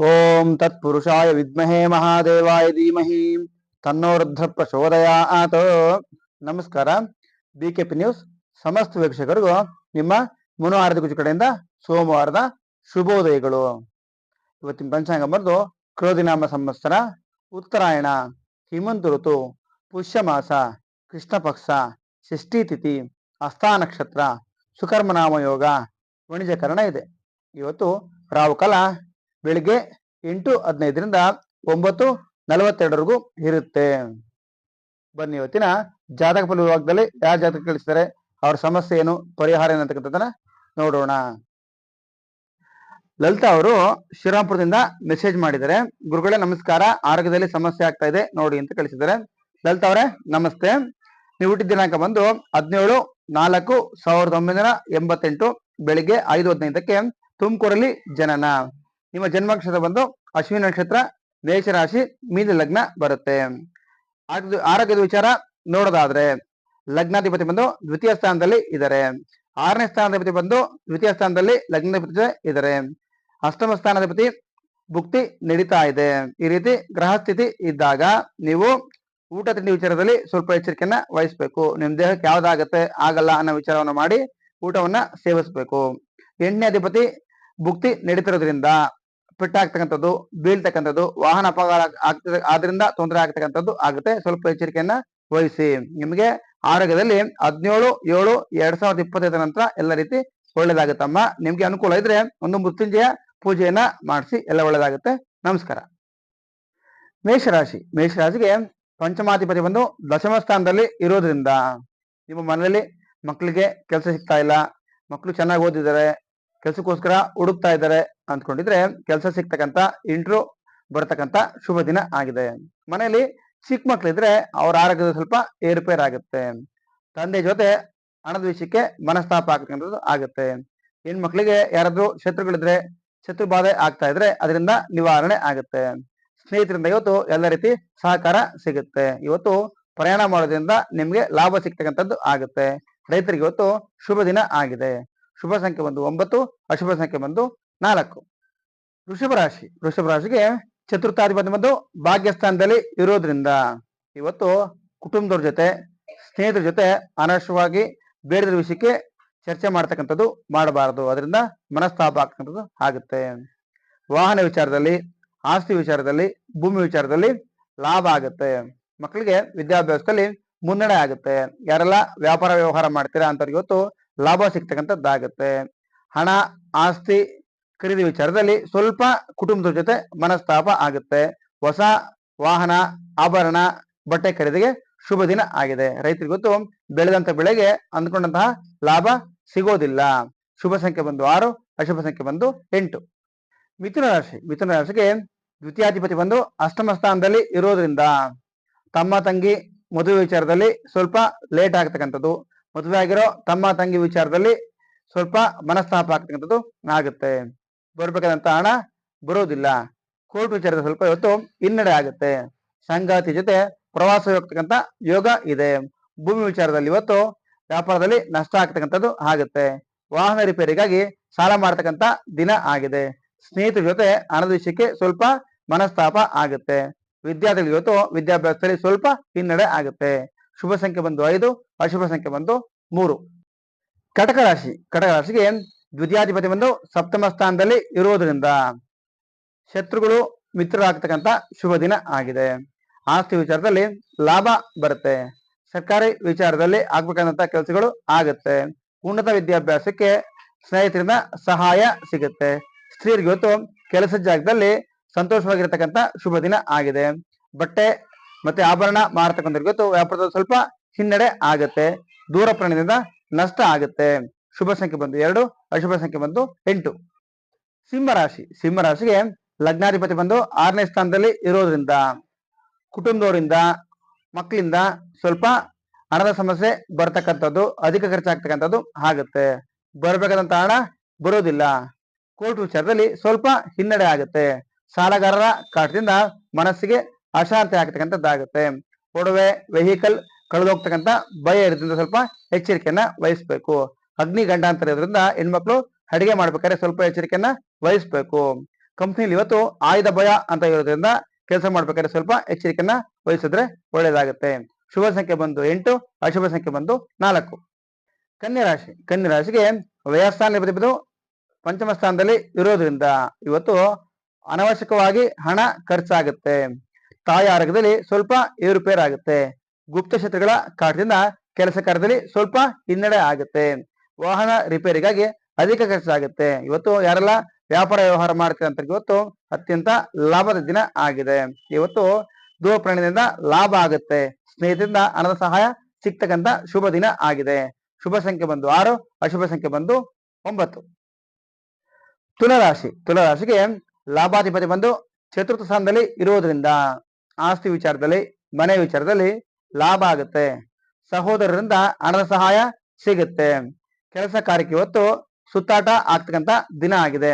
ಓಂ ತತ್ಪುರುಷಾಯ ವಿದ್ಮಹೇ ಮಹಾದೇವಾಯ ಧೀಮಹಿ ತನ್ನೋ ಪ್ರಚೋದಯ ಆತೋ ನಮಸ್ಕಾರ ಬಿ ಕೆ ಪಿ ನ್ಯೂಸ್ ಸಮಸ್ತ ವೀಕ್ಷಕರಿಗೂ ನಿಮ್ಮ ಮನೋಹಾರದ ಕಡೆಯಿಂದ ಸೋಮವಾರದ ಶುಭೋದಯಗಳು. ಇವತ್ತಿನ ಪಂಚಾಂಗ ಬರೆದು ಕ್ರೋಧಿನಾಮ ಸಂವತ್ಸರ, ಉತ್ತರಾಯಣ, ಹಿಮಂತ ಋತು ಪುಷ್ಯ ಮಾಸ ಕೃಷ್ಣ ಪಕ್ಷ ಷಷ್ಠಿ ತಿಥಿ ಹಸ್ತಾ ನಕ್ಷತ್ರ ಸುಕರ್ಮನಾಮ ಯೋಗ, ವಣಿಜಕರಣ ಇದೆ. ಇವತ್ತು ರಾಹುಕಾಲ ಬೆಳಿಗ್ಗೆ ಎಂಟು ಹದಿನೈದರಿಂದ ಒಂಬತ್ತು ನಲವತ್ತೆರಡವರೆಗೂ ಇರುತ್ತೆ. ಬನ್ನಿ, ಇವತ್ತಿನ ಜಾತಕ ಫಲ ವಿಭಾಗದಲ್ಲಿ ಯಾವ ಜಾತಕ ಕಳಿಸ್ತಾರೆ? ಅವ್ರ ಸಮಸ್ಯೆ ಏನು? ಪರಿಹಾರ ಏನಂತಕ್ಕಂಥದ್ದನ್ನ ನೋಡೋಣ. ಲಲಿತಾ ಅವರು ಶ್ರೀರಾಮ್ಪುರದಿಂದ ಮೆಸೇಜ್ ಮಾಡಿದ್ದಾರೆ. ಗುರುಗಳೇ, ನಮಸ್ಕಾರ. ಆರೋಗ್ಯದಲ್ಲಿ ಸಮಸ್ಯೆ ಆಗ್ತಾ ಇದೆ. ನೋಡಿ ಅಂತ ಕಳಿಸಿದ್ದಾರೆ. ಲಲಿತಾ ಅವರೇ, ನಮಸ್ತೆ. ನೀವು ಹುಟ್ಟಿದ ದಿನಾಂಕ ಬಂದು ಹದಿನೇಳು ನಾಲ್ಕು ಸಾವಿರದ ಒಂಬೈನೂರ ಎಂಬತ್ತೆಂಟು, ಬೆಳಿಗ್ಗೆ ಐದು ಹದಿನೈದಕ್ಕೆ ತುಮಕೂರಲ್ಲಿ ಜನನ. ನಿಮ್ಮ ಜನ್ಮಾಕ್ಷರ ಬಂದು ಅಶ್ವಿನಿ ನಕ್ಷತ್ರ, ಮೇಷರಾಶಿ, ಮೀನ ಲಗ್ನ ಬರುತ್ತೆ. ಆರೋಗ್ಯದ ಆರೋಗ್ಯದ ವಿಚಾರ ನೋಡೋದಾದ್ರೆ, ಲಗ್ನಾಧಿಪತಿ ಬಂದು ದ್ವಿತೀಯ ಸ್ಥಾನದಲ್ಲಿ ಇದ್ದಾರೆ ಆರನೇ ಸ್ಥಾನಾಧಿಪತಿ ಬಂದು ದ್ವಿತೀಯ ಸ್ಥಾನದಲ್ಲಿ ಲಗ್ನಾಧಿಪತಿ ಇದ್ದಾರೆ ಅಷ್ಟಮ ಸ್ಥಾನಾಧಿಪತಿ ಭುಕ್ತಿ ನಡೀತಾ ಇದೆ. ಈ ರೀತಿ ಗ್ರಹ ಸ್ಥಿತಿ ಇದ್ದಾಗ ನೀವು ಊಟ ತಿಂಡಿ ವಿಚಾರದಲ್ಲಿ ಸ್ವಲ್ಪ ಎಚ್ಚರಿಕೆಯನ್ನ ವಹಿಸ್ಬೇಕು. ನಿಮ್ ದೇಹಕ್ಕೆ ಯಾವ್ದಾಗತ್ತೆ, ಆಗಲ್ಲ ಅನ್ನೋ ವಿಚಾರವನ್ನ ಮಾಡಿ ಊಟವನ್ನ ಸೇವಿಸ್ಬೇಕು. ಎಂಟನೇ ಅಧಿಪತಿ ಭುಕ್ತಿ ನಡೀತಿರೋದ್ರಿಂದ ಪೆಟ್ಟಾಗ್ತಕ್ಕಂಥದ್ದು, ಬೀಳ್ತಕ್ಕಂಥದ್ದು, ವಾಹನ ಅಪಘಾತ ಆಗ್ತದೆ, ಆದ್ರಿಂದ ತೊಂದರೆ ಆಗ್ತಕ್ಕಂಥದ್ದು ಆಗುತ್ತೆ. ಸ್ವಲ್ಪ ಎಚ್ಚರಿಕೆಯನ್ನ ವಹಿಸಿ. ನಿಮಗೆ ಆರೋಗ್ಯದಲ್ಲಿ ಹದಿನೇಳು ಏಳು, ಎರಡ್ ಸಾವಿರದ ಇಪ್ಪತ್ತೈದರ ನಂತರ ಎಲ್ಲ ರೀತಿ ಒಳ್ಳೇದಾಗುತ್ತಮ್ಮ. ನಿಮ್ಗೆ ಅನುಕೂಲ ಇದ್ರೆ ಒಂದು ಮೃತ್ಯುಂಜಯ ಪೂಜೆಯನ್ನ ಮಾಡಿಸಿ ಎಲ್ಲ ಒಳ್ಳೇದಾಗುತ್ತೆ. ನಮಸ್ಕಾರ. ಮೇಷರಾಶಿ. ಮೇಷರಾಶಿಗೆ ಪಂಚಮಾಧಿಪತಿ ಬಂದು ದಶಮ ಸ್ಥಾನದಲ್ಲಿ ಇರೋದ್ರಿಂದ ನಿಮ್ಮ ಮನೆಯಲ್ಲಿ ಮಕ್ಕಳಿಗೆ ಕೆಲಸ ಸಿಗ್ತಾ ಇಲ್ಲ. ಮಕ್ಕಳು ಚೆನ್ನಾಗಿ ಓದಿದ್ದಾರೆ. ಕೆಲಸಕ್ಕೋಸ್ಕರ ಹುಡುಕ್ತಾ ಇದ್ದಾರೆ. ಅಂದ್ಕೊಂಡಿದ್ರೆ ಕೆಲಸ ಸಿಗ್ತಕ್ಕಂತ ಇಂಟ್ರೂ ಬರ್ತಕ್ಕಂತ ಶುಭ ದಿನ ಆಗಿದೆ. ಮನೆಯಲ್ಲಿ ಚಿಕ್ಕ ಮಕ್ಳಿದ್ರೆ ಅವ್ರ ಆರೋಗ್ಯದ ಸ್ವಲ್ಪ ಏರುಪೇರ್ ಆಗುತ್ತೆ. ತಂದೆ ಜೊತೆ ಹಣದ ವಿಷಯಕ್ಕೆ ಮನಸ್ತಾಪ ಆಗ್ತಕ್ಕಂಥದ್ದು ಆಗುತ್ತೆ. ಹೆಣ್ಮಕ್ಳಿಗೆ ಯಾರಾದ್ರೂ ಶತ್ರುಗಳಿದ್ರೆ ಶತ್ರು ಬಾಧೆ ಆಗ್ತಾ ಇದ್ರೆ ಅದರಿಂದ ನಿವಾರಣೆ ಆಗುತ್ತೆ. ಸ್ನೇಹಿತರಿಂದ ಇವತ್ತು ಎಲ್ಲ ರೀತಿ ಸಹಕಾರ ಸಿಗುತ್ತೆ. ಇವತ್ತು ಪ್ರಯಾಣ ಮಾಡೋದ್ರಿಂದ ನಿಮ್ಗೆ ಲಾಭ ಸಿಗ್ತಕ್ಕಂಥದ್ದು ಆಗುತ್ತೆ. ರೈತರಿಗೆ ಇವತ್ತು ಶುಭ ದಿನ ಆಗಿದೆ. ಶುಭ ಸಂಖ್ಯೆ ಬಂದು ಒಂಬತ್ತು, ಅಶುಭ ಸಂಖ್ಯೆ ಬಂದು ನಾಲ್ಕು. ವೃಷಭ ರಾಶಿ ವೃಷಭ ರಾಶಿಗೆ ಚತುರ್ಥಾಧಿಪತಿ ಬಂದು ಭಾಗ್ಯಸ್ಥಾನದಲ್ಲಿ ಇರೋದ್ರಿಂದ ಇವತ್ತು ಕುಟುಂಬದವ್ರ ಜೊತೆ, ಸ್ನೇಹಿತರ ಜೊತೆ ಅನವಶ್ಯವಾಗಿ ಬೇಡದ ವಿಷಯಕ್ಕೆ ಚರ್ಚೆ ಮಾಡ್ತಕ್ಕಂಥದ್ದು ಮಾಡಬಾರದು. ಅದರಿಂದ ಮನಸ್ತಾಪ ಆಗ್ತಕ್ಕಂಥದ್ದು ಆಗುತ್ತೆ. ವಾಹನ ವಿಚಾರದಲ್ಲಿ, ಆಸ್ತಿ ವಿಚಾರದಲ್ಲಿ, ಭೂಮಿ ವಿಚಾರದಲ್ಲಿ ಲಾಭ ಆಗುತ್ತೆ. ಮಕ್ಕಳಿಗೆ ವಿದ್ಯಾಭ್ಯಾಸದಲ್ಲಿ ಮುನ್ನಡೆ ಆಗುತ್ತೆ. ಯಾರೆಲ್ಲ ವ್ಯಾಪಾರ ವ್ಯವಹಾರ ಮಾಡ್ತೀರಾ ಅಂತ ಇವತ್ತು ಲಾಭ ಸಿಗ್ತಕ್ಕಂಥದ್ದಾಗುತ್ತೆ. ಹಣ, ಆಸ್ತಿ ಖರೀದಿ ವಿಚಾರದಲ್ಲಿ ಸ್ವಲ್ಪ ಕುಟುಂಬದ ಜೊತೆ ಮನಸ್ತಾಪ ಆಗುತ್ತೆ. ಹೊಸ ವಾಹನ, ಆಭರಣ, ಬಟ್ಟೆ ಖರೀದಿಗೆ ಶುಭ ದಿನ ಆಗಿದೆ. ರೈತರಿಗೆ ಗೊತ್ತು, ಬೆಳೆದಂತ ಬೆಳೆಗೆ ಅಂದ್ಕೊಂಡಂತಹ ಲಾಭ ಸಿಗೋದಿಲ್ಲ. ಶುಭ ಸಂಖ್ಯೆ ಬಂದು ಆರು, ಅಶುಭ ಸಂಖ್ಯೆ ಬಂದು ಎಂಟು. ಮಿಥುನ ರಾಶಿ, ಮಿಥುನ ರಾಶಿಗೆ ದ್ವಿತೀಯಾಧಿಪತಿ ಬಂದು ಅಷ್ಟಮ ಸ್ಥಾನದಲ್ಲಿ ಇರೋದ್ರಿಂದ ತಮ್ಮ ತಂಗಿ ಮದುವೆ ವಿಚಾರದಲ್ಲಿ ಸ್ವಲ್ಪ ಲೇಟ್ ಆಗ್ತಕ್ಕಂಥದ್ದು. ಮದುವೆ ಆಗಿರೋ ತಮ್ಮ ತಂಗಿ ವಿಚಾರದಲ್ಲಿ ಸ್ವಲ್ಪ ಮನಸ್ತಾಪ ಆಗ್ತಕ್ಕಂಥದ್ದು ಆಗುತ್ತೆ. ಬರ್ಬೇಕಾದಂತ ಹಣ ಬರೋದಿಲ್ಲ. ಕೋರ್ಟ್ ವಿಚಾರದ ಸ್ವಲ್ಪ ಇವತ್ತು ಹಿನ್ನಡೆ ಆಗುತ್ತೆ. ಸಂಗಾತಿ ಜೊತೆ ಪ್ರವಾಸ ಹೋಗ್ತಕ್ಕಂತ ಯೋಗ ಇದೆ. ಭೂಮಿ ವಿಚಾರದಲ್ಲಿ ಇವತ್ತು ವ್ಯಾಪಾರದಲ್ಲಿ ನಷ್ಟ ಆಗ್ತಕ್ಕಂಥದ್ದು ಆಗುತ್ತೆ. ವಾಹನ ರಿಪೇರಿಗಾಗಿ ಸಾಲ ಮಾಡತಕ್ಕಂತ ದಿನ ಆಗಿದೆ. ಸ್ನೇಹಿತರ ಜೊತೆ ಹಣದ ವಿಷಯಕ್ಕೆ ಸ್ವಲ್ಪ ಮನಸ್ತಾಪ ಆಗುತ್ತೆ. ವಿದ್ಯಾರ್ಥಿಗಳ ಇವತ್ತು ವಿದ್ಯಾಭ್ಯಾಸದಲ್ಲಿ ಸ್ವಲ್ಪ ಹಿನ್ನಡೆ ಆಗುತ್ತೆ. ಶುಭ ಸಂಖ್ಯೆ ಬಂದು ಐದು, ಅಶುಭ ಸಂಖ್ಯೆ ಬಂದು ಮೂರು. ಕಟಕ ರಾಶಿ, ಕಟಕ ರಾಶಿಗೆ ದ್ವಿತೀಯಾಧಿಪತಿ ಬಂದು ಸಪ್ತಮ ಸ್ಥಾನದಲ್ಲಿ ಇರುವುದರಿಂದ ಶತ್ರುಗಳು ಮಿತ್ರರಾಗ್ತಕ್ಕಂಥ ಶುಭ ದಿನ ಆಗಿದೆ. ಆಸ್ತಿ ವಿಚಾರದಲ್ಲಿ ಲಾಭ ಬರುತ್ತೆ. ಸರ್ಕಾರಿ ವಿಚಾರದಲ್ಲಿ ಆಗ್ಬೇಕಂತ ಕೆಲಸಗಳು ಆಗುತ್ತೆ. ಉನ್ನತ ವಿದ್ಯಾಭ್ಯಾಸಕ್ಕೆ ಸ್ನೇಹಿತರಿಂದ ಸಹಾಯ ಸಿಗುತ್ತೆ. ಸ್ತ್ರೀಯರಿಗೆ ಇವತ್ತು ಕೆಲಸ ಜಾಗದಲ್ಲಿ ಸಂತೋಷವಾಗಿರತಕ್ಕಂಥ ಶುಭ ದಿನ ಆಗಿದೆ. ಬಟ್ಟೆ ಮತ್ತೆ ಆಭರಣ ಮಾರತಕ್ಕಂಥವ್ರಿಗೆ ಇವತ್ತು ವ್ಯಾಪಾರದಲ್ಲಿ ಸ್ವಲ್ಪ ಹಿನ್ನಡೆ ಆಗುತ್ತೆ. ದೂರ ಪ್ರಾಣದಿಂದ ನಷ್ಟ ಆಗುತ್ತೆ. ಶುಭ ಸಂಖ್ಯೆ ಬಂದು ಎರಡು, ಅಶುಭ ಸಂಖ್ಯೆ ಬಂದು ಎಂಟು. ಸಿಂಹರಾಶಿ ಸಿಂಹರಾಶಿಗೆ ಲಗ್ನಾಧಿಪತಿ ಬಂದು ಆರನೇ ಸ್ಥಾನದಲ್ಲಿ ಇರೋದ್ರಿಂದ, ಕುಟುಂಬದವರಿಂದ, ಮಕ್ಕಳಿಂದ ಸ್ವಲ್ಪ ಹಣದ ಸಮಸ್ಯೆ ಬರ್ತಕ್ಕಂಥದ್ದು, ಅಧಿಕ ಖರ್ಚಾಗ್ತಕ್ಕಂಥದ್ದು ಆಗುತ್ತೆ. ಬರಬೇಕಾದಂತ ಹಣ ಬರೋದಿಲ್ಲ. ಕೋರ್ಟ್ ವಿಚಾರದಲ್ಲಿ ಸ್ವಲ್ಪ ಹಿನ್ನಡೆ ಆಗುತ್ತೆ. ಸಾಲಗಾರರ ಕಾಟದಿಂದ ಮನಸ್ಸಿಗೆ ಅಶಾಂತಿ ಆಗ್ತಕ್ಕಂಥದ್ದಾಗುತ್ತೆ. ಒಡವೆ ವೆಹಿಕಲ್ ಕಳೆದೋಗ್ತಕ್ಕಂಥ ಭಯ ಇರೋದ್ರಿಂದ ಸ್ವಲ್ಪ ಎಚ್ಚರಿಕೆಯನ್ನ ವಹಿಸ್ಬೇಕು. ಅಗ್ನಿ ಅಂತ ಇರೋದ್ರಿಂದ ಹೆಣ್ಮಕ್ಳು ಅಡಿಗೆ ಮಾಡ್ಬೇಕಾದ್ರೆ ಸ್ವಲ್ಪ ಎಚ್ಚರಿಕೆಯನ್ನ ವಹಿಸ್ಬೇಕು. ಕಂಪ್ನಿಲಿ ಇವತ್ತು ಆಯುಧ ಭಯ ಅಂತ ಇರೋದ್ರಿಂದ ಕೆಲಸ ಮಾಡ್ಬೇಕಾದ್ರೆ ಸ್ವಲ್ಪ ಎಚ್ಚರಿಕೆಯನ್ನ ವಹಿಸಿದ್ರೆ ಒಳ್ಳೇದಾಗುತ್ತೆ. ಶುಭ ಸಂಖ್ಯೆ ಬಂದು ಎಂಟು, ಅಶುಭ ಸಂಖ್ಯೆ ಬಂದು ನಾಲ್ಕು. ಕನ್ಯಾ ರಾಶಿ, ಕನ್ಯಾ ರಾಶಿಗೆ ವ್ಯಯಸ್ಥಾನ ಪಂಚಮ ಸ್ಥಾನದಲ್ಲಿ ಇರೋದ್ರಿಂದ ಇವತ್ತು ಅನವಶ್ಯಕವಾಗಿ ಹಣ ಖರ್ಚಾಗುತ್ತೆ. ತಾಯಿ ಆರೋಗ್ಯದಲ್ಲಿ ಸ್ವಲ್ಪ ಏರುಪೇರಾಗುತ್ತೆ. ಗುಪ್ತ ಶತ್ರುಗಳ ಕಾಟದಿಂದ ಕೆಲಸ ಕಾರ್ಯದಲ್ಲಿ ಸ್ವಲ್ಪ ಹಿನ್ನಡೆ ಆಗುತ್ತೆ. ವಾಹನ ರಿಪೇರಿಗಾಗಿ ಅಧಿಕ ಖರ್ಚಾಗುತ್ತೆ. ಇವತ್ತು ಯಾರೆಲ್ಲ ವ್ಯಾಪಾರ ವ್ಯವಹಾರ ಮಾಡ್ತೀರಂತ ಇವತ್ತು ಅತ್ಯಂತ ಲಾಭದ ದಿನ ಆಗಿದೆ. ಇವತ್ತು ದೂರ ಪ್ರಯಾಣದಿಂದ ಲಾಭ ಆಗುತ್ತೆ. ಸ್ನೇಹಿತರಿಂದ ಹಣದ ಸಹಾಯ ಸಿಗ್ತಕ್ಕಂತ ಶುಭ ದಿನ ಆಗಿದೆ. ಶುಭ ಸಂಖ್ಯೆ ಬಂದು ಆರು, ಅಶುಭ ಸಂಖ್ಯೆ ಬಂದು ಒಂಬತ್ತು. ತುಲರಾಶಿ, ತುಲರಾಶಿಗೆ ಲಾಭಾಧಿಪತಿ ಬಂದು ಚತುರ್ಥ ಸ್ಥಾನದಲ್ಲಿ ಇರುವುದರಿಂದ, ಆಸ್ತಿ ವಿಚಾರದಲ್ಲಿ, ಮನೆ ವಿಚಾರದಲ್ಲಿ ಲಾಭ ಆಗುತ್ತೆ. ಸಹೋದರರಿಂದ ಹಣದ ಸಹಾಯ ಸಿಗುತ್ತೆ. ಕೆಲಸ ಕಾರ್ಯಕ್ಕೆ ಇವತ್ತು ಸುತ್ತಾಟ ಆಗ್ತಕ್ಕಂತ ದಿನ ಆಗಿದೆ.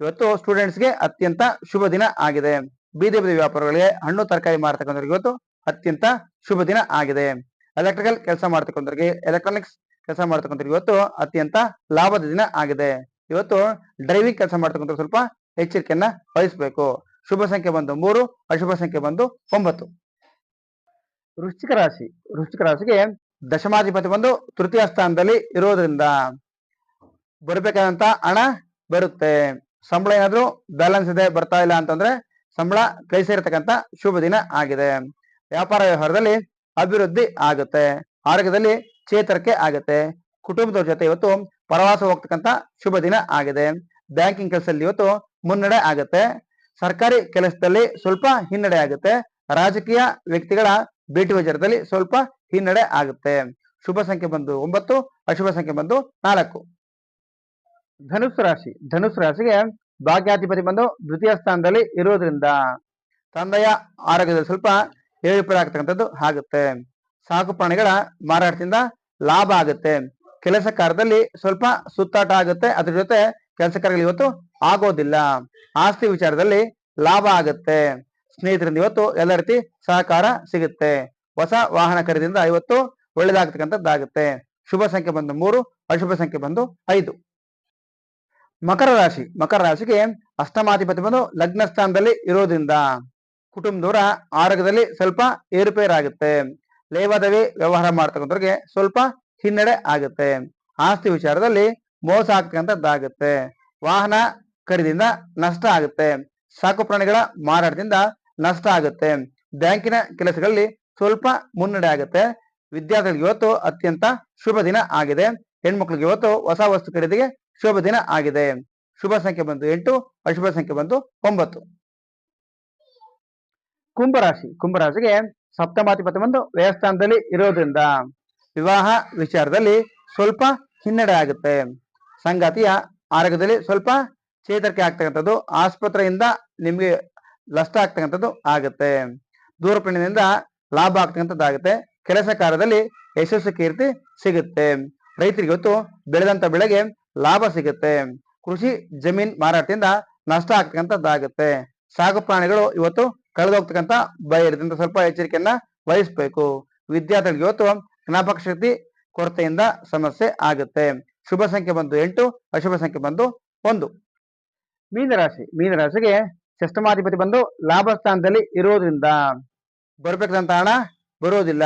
ಇವತ್ತು ಸ್ಟೂಡೆಂಟ್ಸ್ಗೆ ಅತ್ಯಂತ ಶುಭ ದಿನ ಆಗಿದೆ. ಬೀದಿ ಬೀದಿ ವ್ಯಾಪಾರಗಳಿಗೆ ಹಣ್ಣು, ತರಕಾರಿ ಮಾರ್ತಕ್ಕಂಥವ್ರಿಗೆ ಇವತ್ತು ಅತ್ಯಂತ ಶುಭ ದಿನ ಆಗಿದೆ. ಎಲೆಕ್ಟ್ರಿಕಲ್ ಕೆಲಸ ಮಾಡ್ತಕ್ಕಂಥವ್ರಿಗೆ, ಎಲೆಕ್ಟ್ರಾನಿಕ್ಸ್ ಕೆಲಸ ಮಾಡ್ತಕ್ಕಂಥವ್ರಿಗೆ ಇವತ್ತು ಅತ್ಯಂತ ಲಾಭದ ದಿನ ಆಗಿದೆ. ಇವತ್ತು ಡ್ರೈವಿಂಗ್ ಕೆಲಸ ಮಾಡ್ತಕ್ಕಂಥ ಸ್ವಲ್ಪ ಎಚ್ಚರಿಕೆಯನ್ನ ವಹಿಸ್ಬೇಕು. ಶುಭ ಸಂಖ್ಯೆ ಬಂದು ಮೂರು, ಅಶುಭ ಸಂಖ್ಯೆ ಬಂದು ಒಂಬತ್ತು. ವೃಶ್ಚಿಕ ರಾಶಿ, ವೃಶ್ಚಿಕ ರಾಶಿಗೆ ದಶಮಾಧಿಪತಿ ಬಂದು ತೃತೀಯ ಸ್ಥಾನದಲ್ಲಿ ಇರೋದ್ರಿಂದ ಬರಬೇಕಾದಂತ ಹಣ ಬರುತ್ತೆ. ಸಂಬಳ ಏನಾದ್ರು ಬ್ಯಾಲೆನ್ಸ್ ಇದೆ, ಬರ್ತಾ ಇಲ್ಲ ಅಂತಂದ್ರೆ ಸಂಬಳ ಕೈ ಸೇರತಕ್ಕಂತ ಶುಭ ದಿನ ಆಗಿದೆ. ವ್ಯಾಪಾರ ವ್ಯವಹಾರದಲ್ಲಿ ಅಭಿವೃದ್ಧಿ ಆಗುತ್ತೆ. ಆರೋಗ್ಯದಲ್ಲಿ ಚೇತರಿಕೆ ಆಗುತ್ತೆ. ಕುಟುಂಬದವ್ರ ಜೊತೆ ಇವತ್ತು ಪ್ರವಾಸ ಹೋಗ್ತಕ್ಕಂತ ಶುಭ ದಿನ ಆಗಿದೆ. ಬ್ಯಾಂಕಿಂಗ್ ಕೆಲಸದಲ್ಲಿ ಇವತ್ತು ಮುನ್ನಡೆ ಆಗುತ್ತೆ. ಸರ್ಕಾರಿ ಕೆಲಸದಲ್ಲಿ ಸ್ವಲ್ಪ ಹಿನ್ನಡೆ ಆಗುತ್ತೆ. ರಾಜಕೀಯ ವ್ಯಕ್ತಿಗಳ ಭೇಟಿ ವಿಚಾರದಲ್ಲಿ ಸ್ವಲ್ಪ ಹಿನ್ನಡೆ ಆಗುತ್ತೆ. ಶುಭ ಸಂಖ್ಯೆ ಬಂದು ಒಂಬತ್ತು, ಅಶುಭ ಸಂಖ್ಯೆ ಬಂದು ನಾಲ್ಕು. ಧನುಸು ರಾಶಿ, ಧನುಸು ರಾಶಿಗೆ ಭಾಗ್ಯಾಧಿಪತಿ ಬಂದು ದ್ವಿತೀಯ ಸ್ಥಾನದಲ್ಲಿ ಇರೋದ್ರಿಂದ ತಂದೆಯ ಆರೋಗ್ಯದಲ್ಲಿ ಸ್ವಲ್ಪ ಏರುಪೇರು ಆಗ್ತಕ್ಕಂಥದ್ದು ಆಗುತ್ತೆ. ಸಾಕು ಪ್ರಾಣಿಗಳ ಮಾರಾಟದಿಂದ ಲಾಭ ಆಗುತ್ತೆ. ಕೆಲಸ ಕಾರ್ಯದಲ್ಲಿ ಸ್ವಲ್ಪ ಸುತ್ತಾಟ ಆಗುತ್ತೆ. ಅದ್ರ ಜೊತೆ ಕೆಲಸ ಕಾರ್ಯಗಳು ಇವತ್ತು ಆಗೋದಿಲ್ಲ. ಆಸ್ತಿ ವಿಚಾರದಲ್ಲಿ ಲಾಭ ಆಗುತ್ತೆ. ಸ್ನೇಹಿತರಿಂದ ಇವತ್ತು ಎಲ್ಲ ರೀತಿ ಸಹಕಾರ ಸಿಗುತ್ತೆ. ಹೊಸ ವಾಹನ ಖರೀದಿಯಿಂದ ಐವತ್ತು ಒಳ್ಳೇದಾಗತಕ್ಕಂಥದ್ದಾಗುತ್ತೆ. ಶುಭ ಸಂಖ್ಯೆ ಬಂದು ಮೂರು, ಅಶುಭ ಸಂಖ್ಯೆ ಬಂದು ಐದು. ಮಕರ ರಾಶಿ, ಮಕರ ರಾಶಿಗೆ ಅಷ್ಟಮಾಧಿಪತಿ ಬಂದು ಲಗ್ನ ಸ್ಥಾನದಲ್ಲಿ ಇರೋದ್ರಿಂದ ಕುಟುಂಬದವರ ಆರೋಗ್ಯದಲ್ಲಿ ಸ್ವಲ್ಪ ಏರುಪೇರಾಗುತ್ತೆ. ಲೇವಾದೇವಿ ವ್ಯವಹಾರ ಮಾಡ್ತಕ್ಕಂಥವ್ರಿಗೆ ಸ್ವಲ್ಪ ಹಿನ್ನಡೆ ಆಗುತ್ತೆ. ಆಸ್ತಿ ವಿಚಾರದಲ್ಲಿ ಮೋಸ ಆಗ್ತಕ್ಕಂಥದ್ದಾಗುತ್ತೆ. ವಾಹನ ಖರೀದಿಯಿಂದ ನಷ್ಟ ಆಗುತ್ತೆ. ಸಾಕು ಪ್ರಾಣಿಗಳ ಮಾರಾಟದಿಂದ ನಷ್ಟ ಆಗುತ್ತೆ. ಬ್ಯಾಂಕಿನ ಕೆಲಸಗಳಲ್ಲಿ ಸ್ವಲ್ಪ ಮುನ್ನಡೆ ಆಗುತ್ತೆ. ವಿದ್ಯಾರ್ಥಿಗಳಿಗೆ ಇವತ್ತು ಅತ್ಯಂತ ಶುಭ ದಿನ ಆಗಿದೆ. ಹೆಣ್ಮಕ್ಳಿಗೆ ಇವತ್ತು ಹೊಸ ವಸ್ತು ಖರೀದಿಗೆ ಶುಭ ದಿನ ಆಗಿದೆ. ಶುಭ ಸಂಖ್ಯೆ ಬಂದು ಎಂಟು, ಅಶುಭ ಸಂಖ್ಯೆ ಬಂದು ಒಂಬತ್ತು. ಕುಂಭರಾಶಿ. ಕುಂಭರಾಶಿಗೆ ಸಪ್ತಮಾಧಿಪತಿ ಬಂದು ವ್ಯಯಸ್ಥಾನದಲ್ಲಿ ಇರೋದ್ರಿಂದ ವಿವಾಹ ವಿಚಾರದಲ್ಲಿ ಸ್ವಲ್ಪ ಹಿನ್ನಡೆ ಆಗುತ್ತೆ. ಸಂಗಾತಿಯ ಆರೋಗ್ಯದಲ್ಲಿ ಸ್ವಲ್ಪ ಚೇತರಿಕೆ ಆಗ್ತಕ್ಕಂಥದ್ದು, ಆಸ್ಪತ್ರೆಯಿಂದ ನಿಮ್ಗೆ ನಷ್ಟ ಆಗ್ತಕ್ಕಂಥದ್ದು ಆಗುತ್ತೆ. ದೂರ ಲಾಭ ಆಗ್ತಕ್ಕಂಥದ್ದಾಗುತ್ತೆ. ಕೆಲಸ ಕಾರ್ಯದಲ್ಲಿ ಯಶಸ್ಸು ಕೀರ್ತಿ ಸಿಗುತ್ತೆ. ರೈತರಿಗೆ ಇವತ್ತು ಬೆಳೆದಂತ ಬೆಳೆಗೆ ಲಾಭ ಸಿಗುತ್ತೆ. ಕೃಷಿ ಜಮೀನ್ ಮಾರಾಟದಿಂದ ನಷ್ಟ ಆಗ್ತಕ್ಕಂಥದ್ದಾಗುತ್ತೆ. ಸಾಕು ಪ್ರಾಣಿಗಳು ಇವತ್ತು ಕಳೆದೋಗ್ತಕ್ಕಂಥ ಭಯದಿಂದ ಸ್ವಲ್ಪ ಎಚ್ಚರಿಕೆಯನ್ನ ವಹಿಸ್ಬೇಕು. ವಿದ್ಯಾರ್ಥಿಗಳಿಗೆ ಇವತ್ತು ಜ್ಞಾಪಕ ಶಕ್ತಿ ಕೊರತೆಯಿಂದ ಸಮಸ್ಯೆ ಆಗುತ್ತೆ. ಶುಭ ಸಂಖ್ಯೆ ಬಂದು ಎಂಟು, ಅಶುಭ ಸಂಖ್ಯೆ ಬಂದು ಒಂದು. ಮೀನರಾಶಿ. ಮೀನರಾಶಿಗೆ ಚಷ್ಟಮಾಧಿಪತಿ ಬಂದು ಲಾಭ ಸ್ಥಾನದಲ್ಲಿ ಇರೋದ್ರಿಂದ ಬರ್ಬೇಕಾದಂತ ಹಣ ಬರೋದಿಲ್ಲ.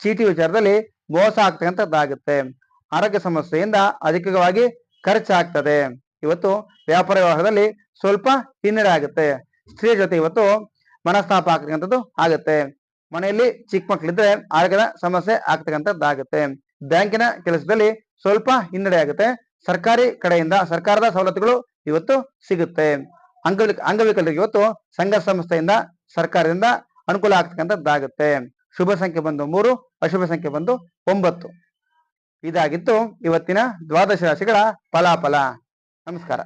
ಚೀಟಿ ವಿಚಾರದಲ್ಲಿ ಮೋಸ ಆಗ್ತಕ್ಕಂಥದ್ದಾಗುತ್ತೆ ಆರೋಗ್ಯ ಸಮಸ್ಯೆಯಿಂದ ಅಧಿಕವಾಗಿ ಖರ್ಚಾಗ್ತದೆ. ಇವತ್ತು ವ್ಯಾಪಾರ ವ್ಯವಹಾರದಲ್ಲಿ ಸ್ವಲ್ಪ ಹಿನ್ನಡೆ ಆಗುತ್ತೆ. ಸ್ತ್ರೀ ಜೊತೆ ಇವತ್ತು ಮನಸ್ತಾಪ ಆಗ್ತಕ್ಕಂಥದ್ದು ಆಗುತ್ತೆ. ಮನೆಯಲ್ಲಿ ಚಿಕ್ಕ ಮಕ್ಕಳಿದ್ರೆ ಆರೋಗ್ಯದ ಸಮಸ್ಯೆ ಆಗ್ತಕ್ಕಂಥದ್ದಾಗುತ್ತೆ ಬ್ಯಾಂಕಿನ ಕೆಲಸದಲ್ಲಿ ಸ್ವಲ್ಪ ಹಿನ್ನಡೆ ಆಗುತ್ತೆ. ಸರ್ಕಾರಿ ಕಡೆಯಿಂದ ಸರ್ಕಾರದ ಸವಲತ್ತುಗಳು ಇವತ್ತು ಸಿಗುತ್ತೆ. ಅಂಗವಿಕ, ಅಂಗವಿಕಲರಿಗೆ ಇವತ್ತು ಸಂಘ ಸಂಸ್ಥೆಯಿಂದ ಸರ್ಕಾರದಿಂದ ಅನುಕೂಲ ಆಗ್ತಕ್ಕಂಥದ್ದಾಗುತ್ತೆ ಶುಭ ಸಂಖ್ಯೆ ಬಂದು ಮೂರು, ಅಶುಭ ಸಂಖ್ಯೆ ಬಂದು ಒಂಬತ್ತು. ಇದಾಗಿತ್ತು ಇವತ್ತಿನ ದ್ವಾದಶ ರಾಶಿಗಳ ಫಲಾಫಲ. ನಮಸ್ಕಾರ.